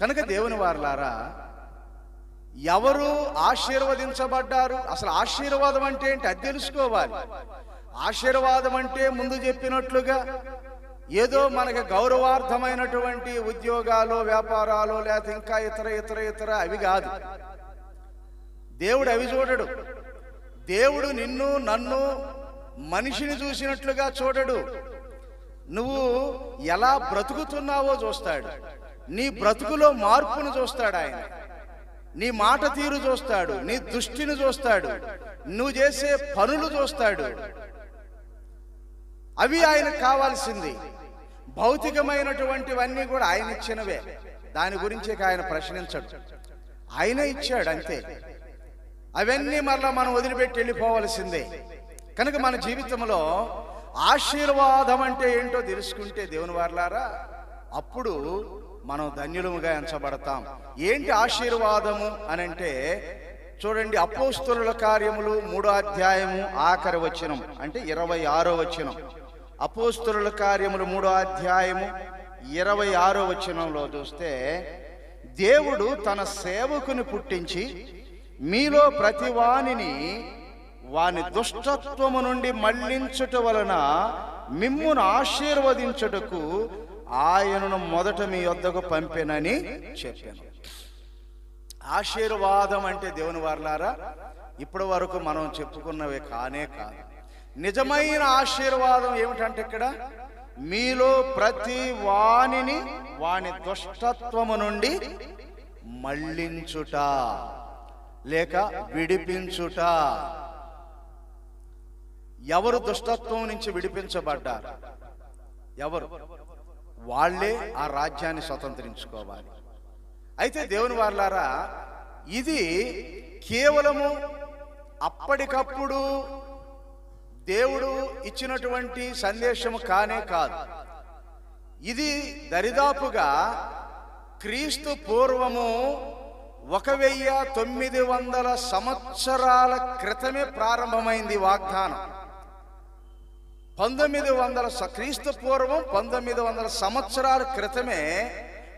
కనుక దేవుని వారులారా ఎవరు ఆశీర్వదించబడ్డారు? అసలు ఆశీర్వాదం అంటే ఏంటి? అది తెలుసుకోవాలి. ఆశీర్వాదం అంటే ముందు చెప్పినట్లుగా ఏదో మనకి గౌరవార్థమైనటువంటి ఉద్యోగాలు వ్యాపారాలు లేకపోతే ఇంకా ఇతర ఇతర ఇతర అవి కాదు. దేవుడు అవి చూడడు. దేవుడు నిన్ను నన్ను మనిషిని చూసినట్లుగా చూడడు. నువ్వు ఎలా బ్రతుకుతున్నావో చూస్తాడు. నీ బ్రతుకులో మార్పును చూస్తాడు ఆయన. నీ మాట తీరు చూస్తాడు నీ దృష్టిని చూస్తాడు నువ్వు చేసే పనులు చూస్తాడు. అవి ఆయనకు కావాల్సింది. భౌతికమైనటువంటివన్నీ కూడా ఆయన ఇచ్చినవే. దాని గురించి ఆయన ప్రశ్నించడు. ఆయన ఇచ్చాడు అంతే. అవన్నీ మరలా మనం వదిలిపెట్టి వెళ్ళిపోవలసిందే. కనుక మన జీవితంలో ఆశీర్వాదం అంటే ఏంటో తెలుసుకుంటే దేవుని వారలారా అప్పుడు మనం ధన్యులముగా ఎంచబడతాం. ఏంటి ఆశీర్వాదము అని అంటే చూడండి అపోస్తుల కార్యములు మూడో అధ్యాయము ఆఖరి వచనం అంటే ఇరవై ఆరో వచనం. అపోస్తుల కార్యములు మూడో అధ్యాయము ఇరవై ఆరో వచనంలో చూస్తే దేవుడు తన సేవకుని పుట్టించి మీలో ప్రతి వానిని వాని దుష్టత్వము నుండి మళ్ళించుట వలన మిమ్మును ఆశీర్వదించుటకు ఆయనను మొదట మీ వద్దకు పంపినని చెప్పాను. ఆశీర్వాదం అంటే దేవుని వారలారా ఇప్పటి వరకు మనం చెప్పుకున్నవి కానే కాదు. నిజమైన ఆశీర్వాదం ఏమిటంటే ఇక్కడ మీలో ప్రతి వానిని వాని దుష్టత్వము నుండి మళ్ళించుట లేక విడిపించుట. ఎవరు దుష్టత్వం నుంచి విడిపించబడ్డారు? ఎవరు? వాళ్ళే ఆ రాజ్యాన్ని స్వతంత్రించుకోవాలి. అయితే దేవుని వాళ్ళారా ఇది కేవలము అప్పటికప్పుడు దేవుడు ఇచ్చినటువంటి సందేశము కానే కాదు. ఇది దరిదాపుగా క్రీస్తు పూర్వము ఒక వెయ్యి తొమ్మిది వందల సంవత్సరాల క్రితమే ప్రారంభమైంది వాగ్దానం. పంతొమ్మిది వందల క్రీస్తు పూర్వం పంతొమ్మిది వందల సంవత్సరాల క్రితమే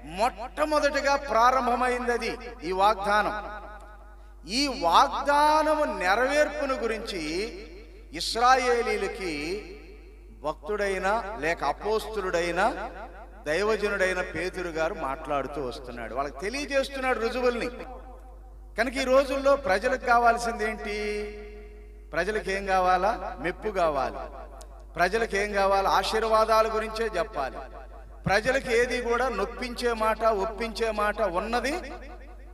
మొట్టమొదటిగా ప్రారంభమైంది అది ఈ వాగ్దానం. ఈ వాగ్దానము నెరవేర్పును గురించి ఇస్రాయేలీలకి భక్తుడైన లేక అపోస్తుడైన దైవజనుడైన పేతురు గారు మాట్లాడుతూ వస్తున్నాడు. వాళ్ళకి తెలియజేస్తున్నాడు రుజువుల్ని. కనుక ఈ రోజుల్లో ప్రజలకు కావాల్సింది ఏంటి ప్రజలకు ఏం కావాలా? మెప్పు కావాలి. ప్రజలకు ఏం కావాలి? ఆశీర్వాదాల గురించే చెప్పాలి. ప్రజలకు ఏది కూడా నొప్పించే మాట ఒప్పించే మాట ఉన్నది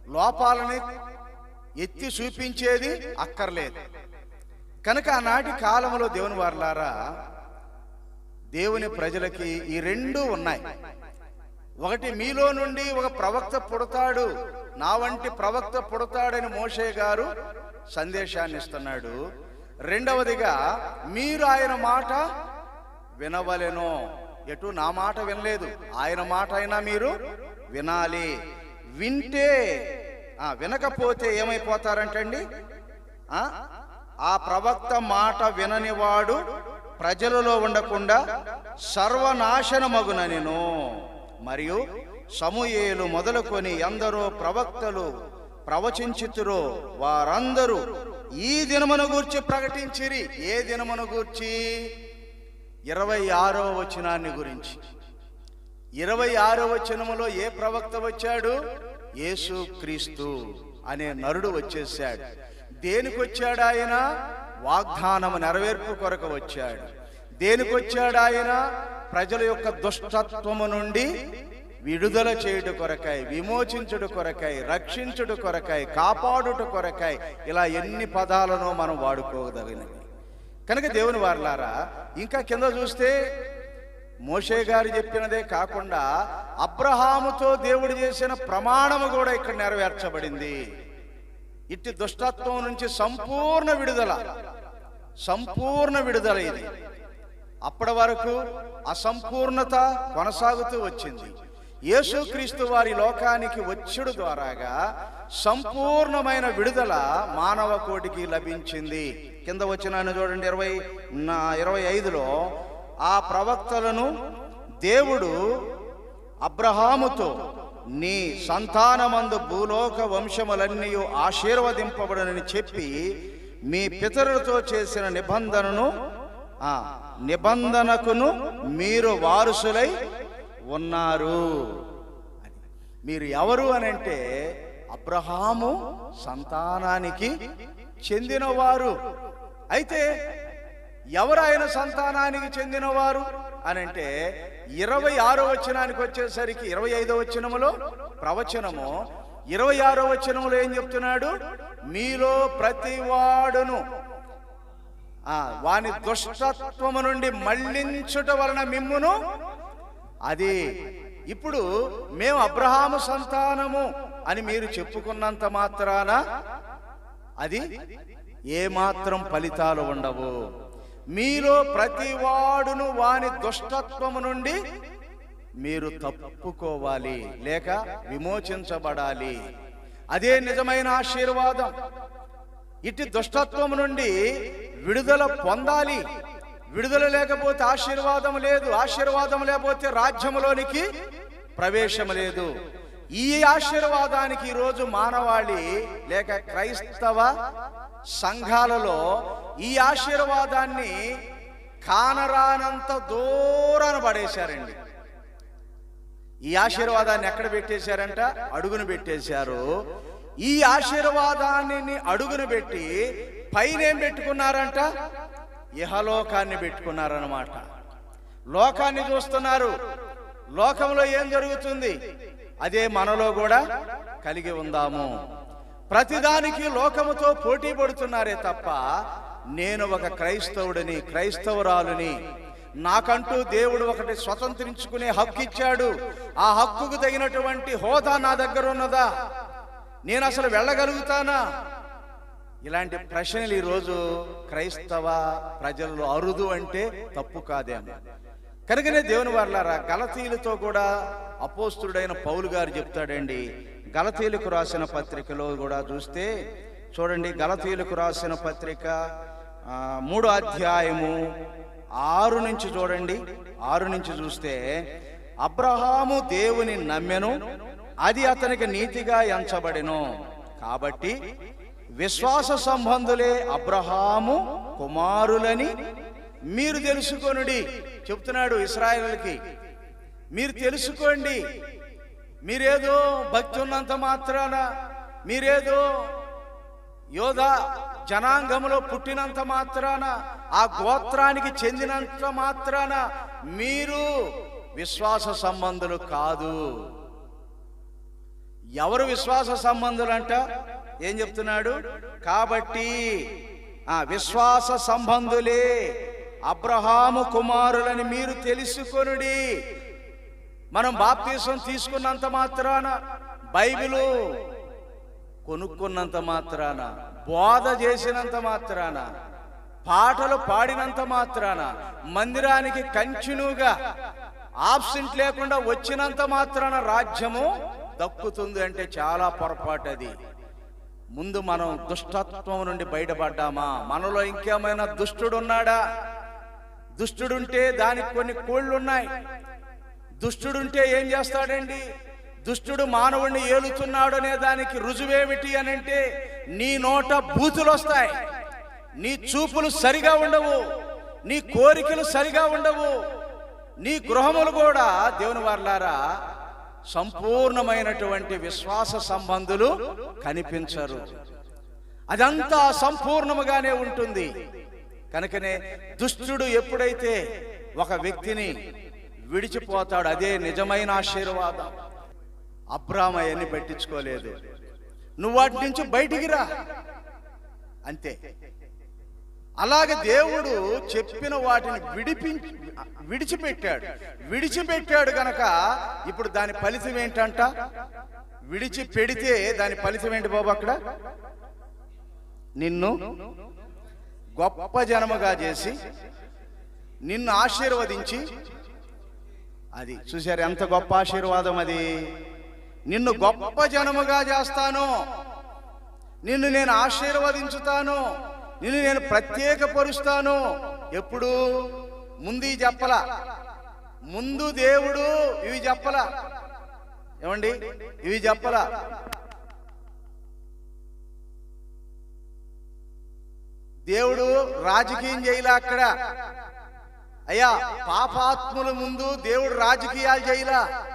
లోపాలని ఎత్తి చూపించేది అక్కర్లేదు. కనుక ఆనాటి కాలంలో దేవుని వారలారా దేవుని ప్రజలకి ఈ రెండు ఉన్నాయి. ఒకటి మీలో నుండి ఒక ప్రవక్త పుడతాడు నా వంటి ప్రవక్త పుడతాడని మోషే గారు సందేశాన్ని ఇస్తున్నాడు. రెండవదిగా మీరు ఆయన మాట వినవలెను. ఎటు నా మాట వినలేదు. ఆయన మాట అయినా మీరు వినాలి. వింటే ఆ, వినకపోతే ఏమైపోతారంటండి? ఆ? ఆ ప్రవక్త మాట విననివాడు ప్రజలలో ఉండకుండా సర్వనాశనమగుననిను మరియు సమూయేలు మొదలుకొని ఎందరో ప్రవక్తలు ప్రవచించుతురో వారందరూ ఈ దినమును గూర్చి ప్రకటించిరి. ఏ దినమును గూర్చి? ఇరవై ఆరో వచనాన్ని గురించి. ఇరవై ఆరో వచనములో ఏ ప్రవక్త వచ్చాడు? యేసు క్రీస్తు అనే నరుడు వచ్చేసాడు దేనికి వచ్చాడు ఆయన? వాగ్దానము నెరవేర్పు కొరకు వచ్చాడు. దేనికి వచ్చాడు ఆయన? ప్రజల యొక్క దుష్టత్వము నుండి విడుదల చేయుట కొరకై విమోచించుట కొరకై రక్షించుట కొరకై కాపాడుట కొరకై ఇలా ఎన్ని పదాలను మనం వాడుకోదగినవి. కనుక దేవుని వారలారా ఇంకా కింద చూస్తే మోషే గారు చెప్పినదే కాకుండా అబ్రహాముతో దేవుడు చేసిన ప్రమాణము కూడా ఇక్కడ నెరవేర్చబడింది. ఇట్టి దుష్టత్వం నుంచి సంపూర్ణ విడుదల సంపూర్ణ విడుదల ఇది. అప్పటి వరకు అసంపూర్ణత కొనసాగుతూ వచ్చింది. యేసుక్రీస్తు వారి లోకానికి వచ్చుడు ద్వారాగా సంపూర్ణమైన విడుదల మానవ కోటికి లభించింది. కింద వచ్చినాను చూడండి ఇరవై నా ఇరవై ఐదులో ఆ ప్రవక్తలను దేవుడు అబ్రహాముతో నీ సంతానమందు భూలోక వంశములన్నీ ఆశీర్వదింపబడనని చెప్పి మీ పితరులతో చేసిన నిబంధనను నిబంధనకును మీరు వారసులై ఉన్నారు. అని. మీరు ఎవరు అని అంటే అబ్రహాము సంతానానికి చెందినవారు. అయితే ఎవరు ఆయన సంతానానికి చెందినవారు అని అంటే ఇరవై ఆరో వచనానికి వచ్చేసరికి ఇరవై ఐదో వచనములో ప్రవచనము ఇరవై ఆరో వచనములో ఏం చెప్తున్నాడు? మీలో ప్రతి వాడును వాని దుష్టత్వము నుండి మళ్ళించుట వలన మిమ్మును అది ఇప్పుడు మేము అబ్రహాము సంతానము అని మీరు చెప్పుకున్నంత మాత్రాన అది ఏమాత్రం ఫలితాలు ఉండవు. మీలో ప్రతి వాడును వాని దుష్టత్వము నుండి మీరు తప్పుకోవాలి లేక విమోచించబడాలి. అదే నిజమైన ఆశీర్వాదం. ఇటు దుష్టత్వం నుండి విడుదల పొందాలి. విడుదల లేకపోతే ఆశీర్వాదం లేదు ఆశీర్వాదం లేకపోతే రాజ్యములోనికి ప్రవేశం లేదు. ఈ ఆశీర్వాదానికి ఈరోజు మానవాళి లేక క్రైస్తవ సంఘాలలో ఈ ఆశీర్వాదాన్ని కానరానంత దూరాన పడేశారండి. ఈ ఆశీర్వాదాన్ని ఎక్కడ పెట్టేశారంట? అడుగును పెట్టేశారు. ఈ ఆశీర్వాదాన్ని అడుగును పెట్టి పైన ఏం పెట్టుకున్నారంట? ఇహలోకాన్ని పెట్టుకున్నారన్నమాట. లోకాన్ని చూస్తున్నారు. లోకంలో ఏం జరుగుతుంది? అదే మనలో కూడా కలిగి ఉందాము. ప్రతిదానికి లోకముతో పోటీ పడుతున్నారే తప్ప నేను ఒక క్రైస్తవుడిని క్రైస్తవురాలుని నాకంటూ దేవుడు ఒకటి స్వతంత్రించుకునే హక్కు ఇచ్చాడు. ఆ హక్కుకు తగినటువంటి హోదా నా దగ్గర ఉన్నదా? నేను అసలు వెళ్ళగలుగుతానా? ఇలాంటి ప్రశ్నలు ఈరోజు క్రైస్తవ ప్రజల్లో అరుదు అంటే తప్పు కాదేమో. కనుకనే దేవుని వాళ్ళారా గలతీలతో కూడా అపోస్తుడైన పౌలు గారు చెప్తాడండి. గలతీలకు రాసిన పత్రికలో కూడా చూస్తే చూడండి గలతీలకు రాసిన పత్రిక మూడు మూడో అధ్యాయము ఆరు నుంచి చూడండి. ఆరు నుంచి చూస్తే అబ్రహాము దేవుని నమ్మెను అది అతనికి నీతిగా ఎంచబడెను. కాబట్టి విశ్వాస సంబంధులే అబ్రహాము కుమారులని మీరు తెలుసుకొనుడి. చెప్తున్నాడు ఇస్రాయల్కి మీరు తెలుసుకోండి. మీరేదో భక్తి ఉన్నంత మాత్రాన మీరేదో యోధ జనాంగంలో పుట్టినంత మాత్రాన ఆ గోత్రానికి చెందినంత మాత్రాన మీరు విశ్వాస సంబంధులు కాదు. ఎవరు విశ్వాస సంబంధులు అంట ఏం చెప్తున్నాడు? కాబట్టి ఆ విశ్వాస సంబంధులే అబ్రహాము కుమారులని మీరు తెలుసుకొనుడి. మనం బాప్తీసం తీసుకున్నంత మాత్రాన బైబిలు కొనుక్కున్నంత మాత్రాన బోధ చేసినంత మాత్రాన పాటలు పాడినంత మాత్రాన మందిరానికి కంటిన్యూగా ఆబ్సెంట్ లేకుండా వచ్చినంత మాత్రాన రాజ్యము దక్కుతుంది అంటే చాలా పొరపాటు అది ముందు మనం దుష్టత్వం నుండి బయటపడ్డామా? మనలో ఇంకేమైనా దుష్టుడు ఉన్నాడా దుష్టుడుంటే దానికి కొన్ని కోళ్ళు ఉన్నాయి దుష్టుడుంటే ఏం చేస్తాడండి? దుష్టుడు మానవుణ్ణి ఏలుతున్నాడు అనే దానికి రుజువేమిటి అని అంటే నీ నోట బూతులు వస్తాయి నీ చూపులు సరిగా ఉండవు. నీ కోరికలు సరిగా ఉండవు. నీ గృహములు కూడా దేవుని వార్లారా సంపూర్ణమైనటువంటి విశ్వాస సంబంధులు కనిపించరు. అదంతా సంపూర్ణముగానే ఉంటుంది. కనుకనే దుష్టుడు ఎప్పుడైతే ఒక వ్యక్తిని విడిచిపోతాడు అదే నిజమైన ఆశీర్వాదం. అబ్రామ అవన్నీ పట్టించుకోలేదు. నువ్వు వాటి నుంచి బయటికి రా. అంతే. అలాగే దేవుడు చెప్పిన వాటిని విడిపి విడిచిపెట్టాడు. విడిచిపెట్టాడు గనక ఇప్పుడు దాని ఫలితం ఏంటంట? విడిచి పెడితే దాని ఫలితం ఏంటి బాబు అక్కడ? నిన్ను గొప్ప జనముగా చేసి నిన్ను ఆశీర్వదించి అది చూశారు ఎంత గొప్ప ఆశీర్వాదం అది? నిన్ను గొప్ప జనముగా చేస్తాను. నిన్ను నేను ఆశీర్వదించుతాను. నిన్ను నేను ప్రత్యేకపరుస్తాను ఎప్పుడు? ముందు చెప్పల. ముందు దేవుడు ఇవి చెప్పల. ఏమండి? ఇవి చెప్పల. దేవుడు రాజకీయం చేయలే అక్కడ? అయ్యా పాపాత్ముల ముందు దేవుడు రాజకీయాలు చేయలా?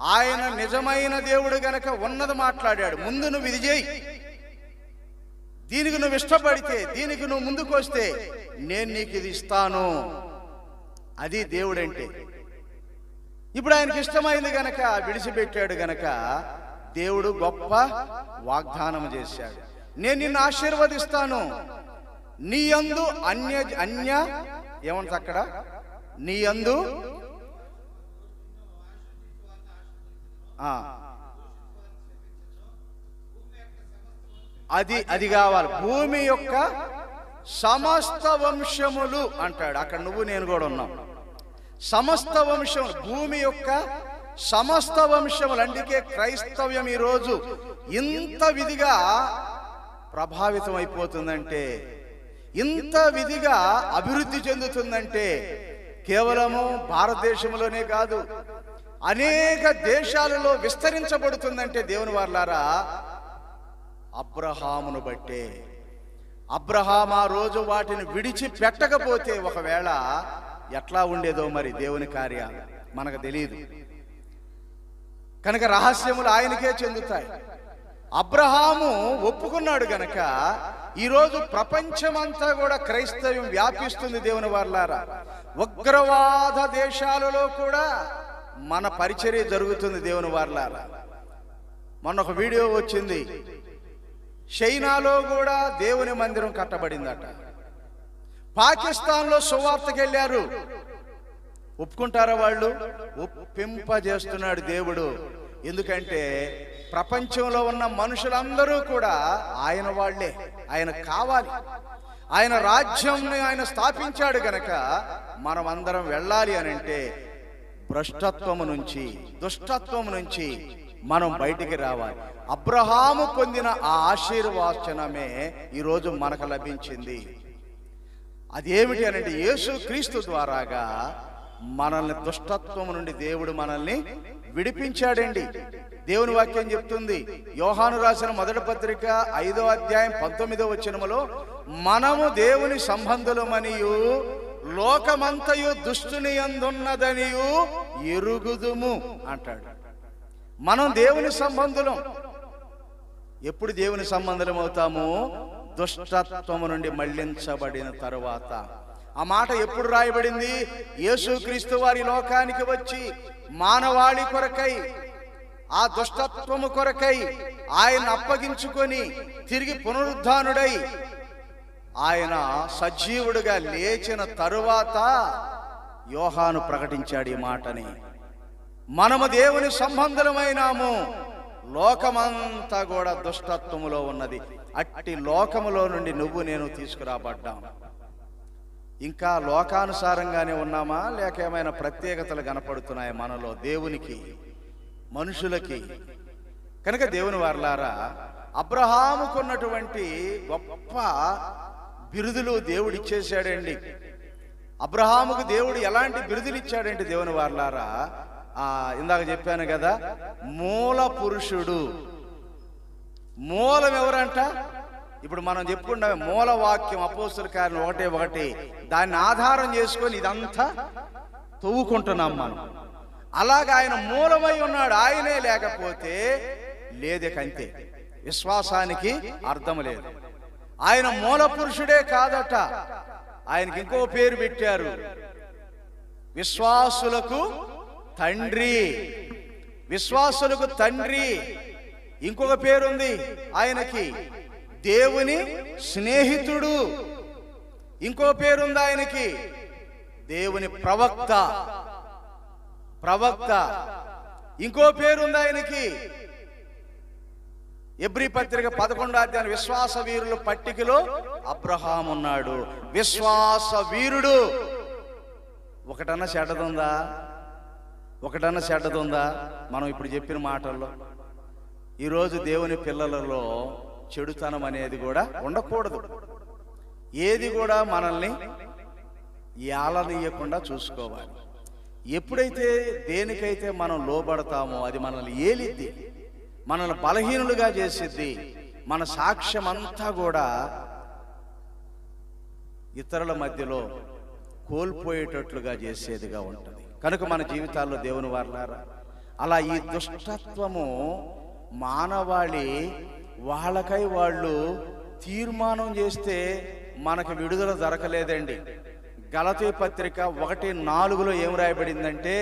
ఆయన నిజమైన దేవుడు గనక ఉన్నది మాట్లాడాడు. ముందు నువ్వు ఇది చేయి. దీనికి నువ్వు ఇష్టపడితే దీనికి నువ్వు ముందుకు వస్తే నేను నీకు ఇది ఇస్తాను. అది దేవుడంటే. ఇప్పుడు ఆయనకి ఇష్టమైంది గనక విడిచిపెట్టాడు గనక దేవుడు గొప్ప వాగ్దానం చేశాడు. నేను నిన్ను ఆశీర్వదిస్తాను. నీ యందు అన్య అన్య ఏమంటుంది అక్కడ? నీ యందు ఆ. అది అది కావాలి. భూమి యొక్క సమస్త వంశములు అంటాడు. అక్కడ నువ్వు నేను కూడా ఉన్నాం. సమస్త వంశం భూమి యొక్క సమస్త వంశములు. అందుకే క్రైస్తవ్యం ఈరోజు ఇంత విధిగా ప్రభావితం అయిపోతుందంటే ఇంత విధిగా అభివృద్ధి చెందుతుందంటే కేవలము భారతదేశంలోనే కాదు అనేక దేశాలలో విస్తరించబడుతుందంటే దేవుని వార్లారా అబ్రహామును బట్టే. అబ్రహాం ఆ రోజు వాటిని విడిచి పెట్టకపోతే ఒకవేళ ఎట్లా ఉండేదో మరి దేవుని కార్యాలు? మనకు తెలియదు కనుక రహస్యములు ఆయనకే చెందుతాయి. అబ్రహాము ఒప్పుకున్నాడు గనక ఈరోజు ప్రపంచమంతా కూడా క్రైస్తవ్యం వ్యాపిస్తుంది దేవుని వార్లారా. ఉగ్రవాద దేశాలలో కూడా మన పరిచర్య జరుగుతుంది దేవుని వార్లారా. మొన్న ఒక వీడియో వచ్చింది. చైనాలో కూడా దేవుని మందిరం కట్టబడిందట. పాకిస్తాన్లో సువార్తకి వెళ్ళారు. ఒప్పుకుంటారా వాళ్ళు? ఒప్పింపజేస్తున్నాడు దేవుడు. ఎందుకంటే ప్రపంచంలో ఉన్న మనుషులందరూ కూడా ఆయన వాళ్ళే. ఆయన కావాలి. ఆయన రాజ్యంని ఆయన స్థాపించాడు గనక మనం అందరం వెళ్ళాలి అని అంటే భ్రష్టత్వము నుంచి దుష్టత్వము నుంచి మనం బయటికి రావాలి. అబ్రహాము పొందిన ఆ ఆశీర్వాచనమే ఈరోజు మనకు లభించింది. అదేమిటి అనంటే యేసు క్రీస్తు ద్వారాగా మనల్ని దుష్టత్వం నుండి దేవుడు మనల్ని విడిపించాడండి. దేవుని వాక్యం చెప్తుంది యోహాను రాసిన మొదటి పత్రిక ఐదో అధ్యాయం పంతొమ్మిదో వచనములో మనము దేవుని సంబంధులమనియు లోకమంతయు దుష్టుని అందున్నదనియు ఎరుగుదుము అంటాడు. మనం దేవుని సంబంధులం ఎప్పుడు దేవుని సంబంధం అవుతాము దుష్టత్వము నుండి మళ్ళించబడిన తరువాత. ఆ మాట ఎప్పుడు రాయబడింది? యేసుక్రీస్తు వారి లోకానికి వచ్చి మానవాళి కొరకై ఆ దుష్టత్వము కొరకై ఆయన అప్పగించుకొని తిరిగి పునరుద్ధానుడై ఆయన సజీవుడుగా లేచిన తరువాత యోహాను ప్రకటించాడు ఈ మాటని. మనము దేవుని సంబంధమైనాము లోకమంతా కూడా దుష్టత్వములో ఉన్నది. అట్టి లోకములో నుండి నువ్వు నేను తీసుకురాబడ్డాం. ఇంకా లోకానుసారంగానే ఉన్నామా? లేక ఏమైనా ప్రత్యేకతలు కనపడుతున్నాయి మనలో దేవునికి మనుషులకి? కనుక దేవుని వారలారా అబ్రహాముకున్నటువంటి గొప్ప బిరుదులు దేవుడు ఇచ్చేసాడండి అబ్రహాముకు దేవుడు ఎలాంటి బిరుదులు ఇచ్చాడంటే దేవుని వారలారా? ఇందాక చెప్పాను కదా మూల పురుషుడు. మూలం ఎవరంట? ఇప్పుడు మనం చెప్పుకున్న మూల వాక్యం అపోస్తుల కార్యం ఒకటే ఒకటి. దాన్ని ఆధారం చేసుకొని ఇదంతా తవ్వుకుంటున్నాం మనం. అలాగా ఆయన మూలమై ఉన్నాడు ఆయనే లేకపోతే లేదే కంతే. విశ్వాసానికి అర్థం లేదు. ఆయన మూల పురుషుడే కాదట. ఆయనకి ఇంకో పేరు పెట్టారు. విశ్వాసులకు తండ్రి. విశ్వాసులకు తండ్రి. ఇంకొక పేరుంది ఆయనకి. దేవుని స్నేహితుడు. ఇంకో పేరుంది ఆయనకి. దేవుని ప్రవక్త. ప్రవక్త. ఇంకో పేరుంది ఆయనకి. ఎబ్రి పత్రిక పదకొండో అధ్యాయం విశ్వాస వీరుల పట్టికలో అబ్రహాం ఉన్నాడు. విశ్వాస వీరుడు. ఒకటన్నా చెడ్డదుందా? ఒకటన్నా చెడ్డదుందా మనం ఇప్పుడు చెప్పిన మాటల్లో. ఈరోజు దేవుని పిల్లలలో చెడుతనం అనేది కూడా ఉండకూడదు. ఏది కూడా మనల్ని ఏలనీయకుండా చూసుకోవాలి. ఎప్పుడైతే దేనికైతే మనం లోబడతామో అది మనల్ని ఏలిద్ది మనల్ని బలహీనులుగా చేసిద్ది మన సాక్ష్యం అంతా కూడా ఇతరుల మధ్యలో కోల్పోయేటట్లుగా చేసేదిగా ఉంటుంది. కనుక మన జీవితాల్లో దేవుని వారలారా అలా ఈ దుష్టత్వము మానవాళి వాళ్ళకై వాళ్ళు తీర్మానం చేస్తే మనకు విడుదల దొరకలేదండి గలతీ పత్రిక ఒకటి నాలుగులో ఏం రాయబడిందంటే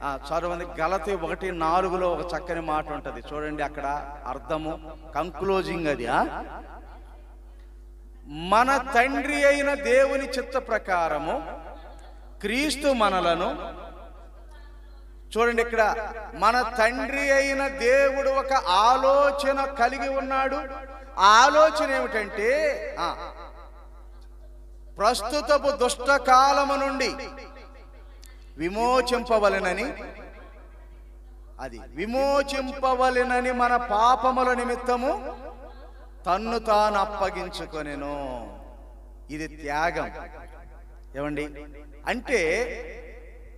చదువు చదవండి గలతీ ఒకటి నాలుగులో ఒక చక్కని మాట ఉంటుంది. చూడండి అక్కడ అర్థము కంక్లోజింగ్ అది మన తండ్రి అయిన దేవుని చిత్త ప్రకారము క్రీస్తు మనలను చూడండి ఇక్కడ మన తండ్రి అయిన దేవుడు ఒక ఆలోచన కలిగి ఉన్నాడు. ఆ ఆలోచన ఏమిటంటే ప్రస్తుతపు దుష్ట కాలము నుండి విమోచింపవలెనని అది విమోచింపవలెనని మన పాపముల నిమిత్తము తన్ను తాను అప్పగించుకొనెను. ఇది త్యాగం. ఏమండి? అంటే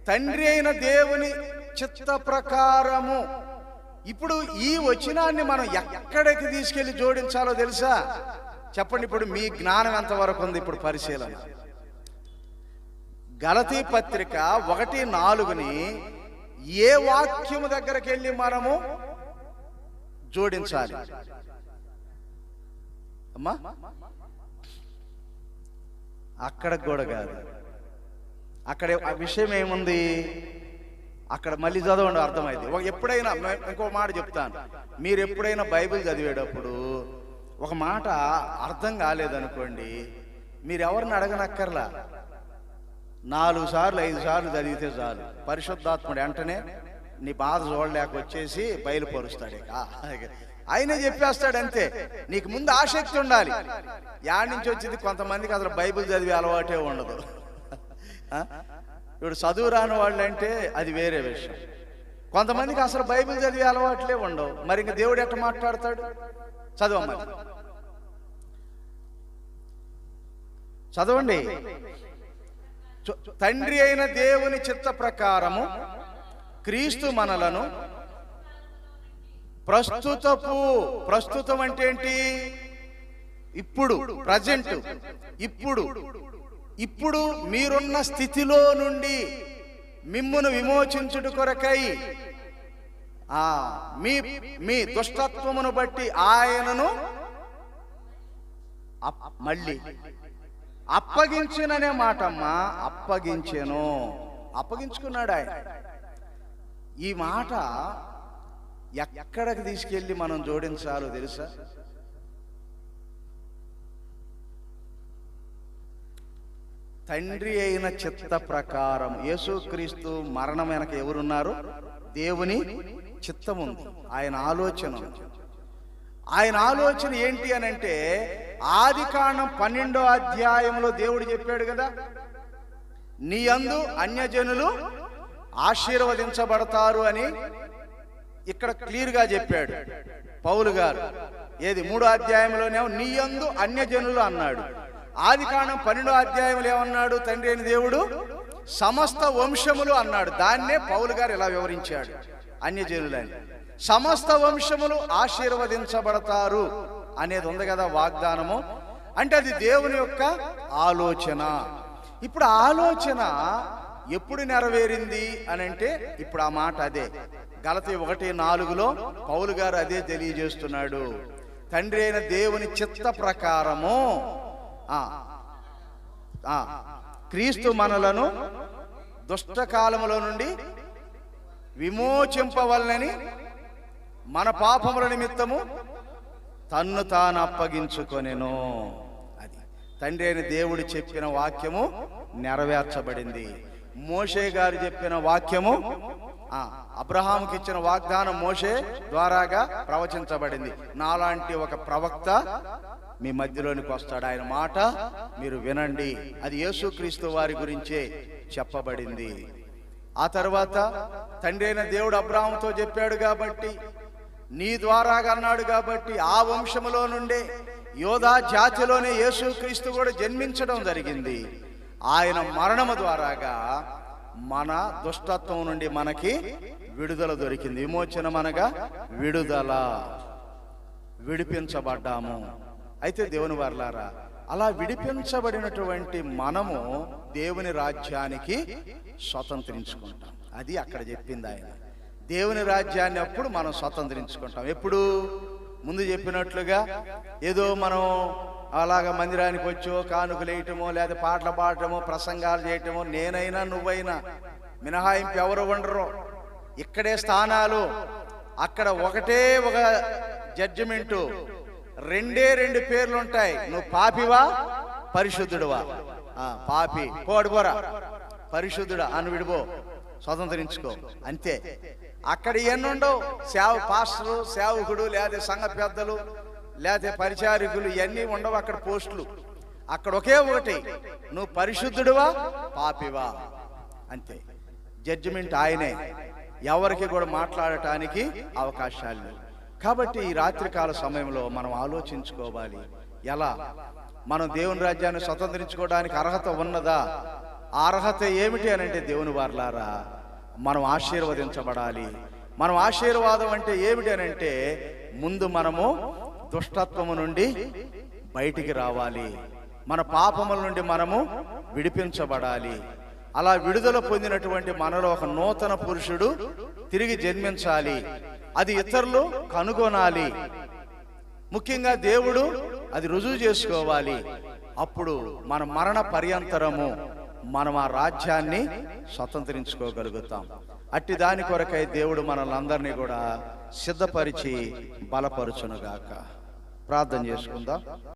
తండ్రి అయిన దేవుని చిత్త ప్రకారము. ఇప్పుడు ఈ వచనాన్ని మనం ఎక్కడికి తీసుకెళ్ళి జోడించాలో తెలుసా? చెప్పండి ఇప్పుడు మీ జ్ఞానం ఎంతవరకు ఉంది ఇప్పుడు పరిశీలన? గలతీ పత్రిక ఒకటి నాలుగుని ఏ వాక్యము దగ్గరికి వెళ్ళి మనము జోడించాలి? అమ్మా అక్కడ కూడా కాదు. అక్కడ ఆ విషయం ఏముంది? అక్కడ మళ్ళీ చదవండి అర్థమైంది. ఎప్పుడైనా ఇంకో మాట చెప్తాను. మీరు ఎప్పుడైనా బైబిల్ చదివేటప్పుడు ఒక మాట అర్థం కాలేదనుకోండి మీరు ఎవరిని అడగనక్కర్లా? నాలుగు సార్లు ఐదు సార్లు చదివితే చాలు. పరిశుద్ధాత్ముడు వెంటనే నీ బాధ చూడలేక వచ్చేసి బయలుపరుస్తాడు ఆయనే చెప్పేస్తాడు అంతే. నీకు ముందు ఆసక్తి ఉండాలి. యాడ్ నుంచి వచ్చింది కొంతమందికి అసలు బైబిల్ చదివే అలవాటే ఉండదు. ఇప్పుడు చదువు రాని వాళ్ళు అంటే అది వేరే విషయం. కొంతమందికి అసలు బైబిల్ చదివే అలవాట్లే ఉండవు. మరి ఇంక దేవుడు ఎట్లా మాట్లాడతాడు? చదవమ్మా చదవండి. తండ్రి అయిన దేవుని చిత్త ప్రకారము క్రీస్తు మనలను ప్రస్తుతపు ప్రస్తుతం అంటే ఏంటి? ఇప్పుడు ప్రజెంట్ ఇప్పుడు. ఇప్పుడు మీరున్న స్థితిలో నుండి మిమ్మును విమోచించుట కొరకై ఆ మీ మీ దుష్టత్వమును బట్టి ఆయనను అప్- మళ్ళీ అప్పగించిననే మాటమ్మా అప్పగించెను. అప్పగించుకున్నాడు ఆయన. ఈ మాట ఎక్కడికి తీసుకెళ్ళి మనం జోడించాలో తెలుసా? తండ్రి అయిన చిత్త ప్రకారం యేసుక్రీస్తు మరణం వెనక ఎవరున్నారు? దేవుని చిత్తం ఉంది. ఆయన ఆలోచన ఆయన ఆలోచన ఏంటి అని అంటే ఆది కాండం పన్నెండో అధ్యాయంలో దేవుడు చెప్పాడు కదా నీ అందు అన్యజనులు ఆశీర్వదించబడతారు అని ఇక్కడ క్లియర్గా చెప్పాడు పౌలు గారు. ఏది? మూడో అధ్యాయంలోనే నీ యందు అన్యజనులు అన్నాడు. ఆది కాండం పన్నెండో అధ్యాయంలో ఏమన్నాడు? తండ్రి అయిన దేవుడు సమస్త వంశములు అన్నాడు. దాన్నే పౌలు గారు ఇలా వివరించాడు. అన్యజనులని సమస్త వంశములు ఆశీర్వదించబడతారు అనేది ఉంది కదా వాగ్దానము. అంటే అది దేవుని యొక్క ఆలోచన. ఇప్పుడు ఆలోచన ఎప్పుడు నెరవేరింది అని అంటే ఇప్పుడు ఆ మాట అదే. గలతి ఒకటి నాలుగులో పౌలు గారు అదే తెలియజేస్తున్నాడు. తండ్రి అయిన దేవుని చిత్త ప్రకారము క్రీస్తు మనలను దుష్టకాలములో నుండి విమోచింపవల్లని మన పాపముల నిమిత్తము తన్ను తాను అప్పగించుకొనెను. అది తండ్రి అయిన దేవుడు చెప్పిన వాక్యము నెరవేర్చబడింది. మోషే గారు చెప్పిన వాక్యము ఆ, ఇచ్చిన వాగ్దానం మోషే ద్వారాగా ప్రవచించబడింది. నాలాంటి ఒక ప్రవక్త మీ మధ్యలోనికి వస్తాడు. ఆయన మాట మీరు వినండి. అది యేసుక్రీస్తు వారి గురించే చెప్పబడింది. ఆ తర్వాత తండ్రి అయిన దేవుడు అబ్రాహంతో చెప్పాడు కాబట్టి నీ ద్వారాగా అన్నాడు కాబట్టి ఆ వంశములో నుండే యోధా జాతిలోనే యేసుక్రీస్తు కూడా జన్మించడం జరిగింది. ఆయన మరణము ద్వారాగా మన దుష్టత్వం నుండి మనకి విడుదల దొరికింది. విమోచన మనగా విడుదల. విడిపించబడ్డాము. అయితే దేవుని వర్లారా అలా విడిపించబడినటువంటి మనము దేవుని రాజ్యానికి స్వతంత్రించుకుంటాం. అది అక్కడ చెప్పింది ఆయన. దేవుని రాజ్యాన్ని అప్పుడు మనం స్వతంత్రించుకుంటాం. ఎప్పుడు? ముందు చెప్పినట్లుగా ఏదో మనం అలాగ మందిరానికి వచ్చో కానుకలు వేయటమో లేదా పాటలు పాడటమో ప్రసంగాలు చేయటమో నేనైనా నువ్వైనా మినహాయింపు ఎవరు ఉండరు. ఇక్కడే స్థానాలు అక్కడ ఒకటే ఒక జడ్జిమెంటు రెండే రెండు పేర్లు ఉంటాయి నువ్వు పాపివా? పరిశుద్ధుడువా? పాపి. పోడుపోరా పరిశుద్ధుడు. అని విడిపో స్వతంత్రించుకో. అంతే. అక్కడ ఎన్నుండవు? ఉండవు సేవ పాస్టరు సేవకుడు లేదా సంఘ పెద్దలు లేదా పరిచారికులు ఇవన్నీ ఉండవు అక్కడ పోస్టులు. అక్కడ ఒకే ఒకటి. నువ్వు పరిశుద్ధుడువా? పాపివా? అంతే. జడ్జిమెంట్ ఆయనే. ఎవరికి కూడా మాట్లాడటానికి అవకాశాలు లేవు. కాబట్టి ఈ రాత్రికాల సమయంలో మనం ఆలోచించుకోవాలి. ఎలా? మనం దేవుని రాజ్యాన్ని స్వతంత్రించుకోవడానికి అర్హత ఉన్నదా? ఆ అర్హత ఏమిటి అని అంటే దేవుని వారలారా మనం ఆశీర్వదించబడాలి. మనం ఆశీర్వాదం అంటే ఏమిటి అని అంటే ముందు మనము దుష్టత్వము నుండి బయటికి రావాలి. మన పాపముల నుండి మనము విడిపించబడాలి. అలా విడుదల పొందినటువంటి మనలో ఒక నూతన పురుషుడు తిరిగి జన్మించాలి. అది ఇతరులు కనుగొనాలి. ముఖ్యంగా దేవుడు అది రుజువు చేసుకోవాలి. అప్పుడు మన మరణ పర్యంతరము మనం ఆ రాజ్యాన్ని స్వతంత్రించుకోగలుగుతాం. అట్టి దాని కొరకై దేవుడు మనల్ని అందరినీ కూడా సిద్ధపరిచి బలపరుచునుగాక. ప్రార్థన చేసుకుందాం.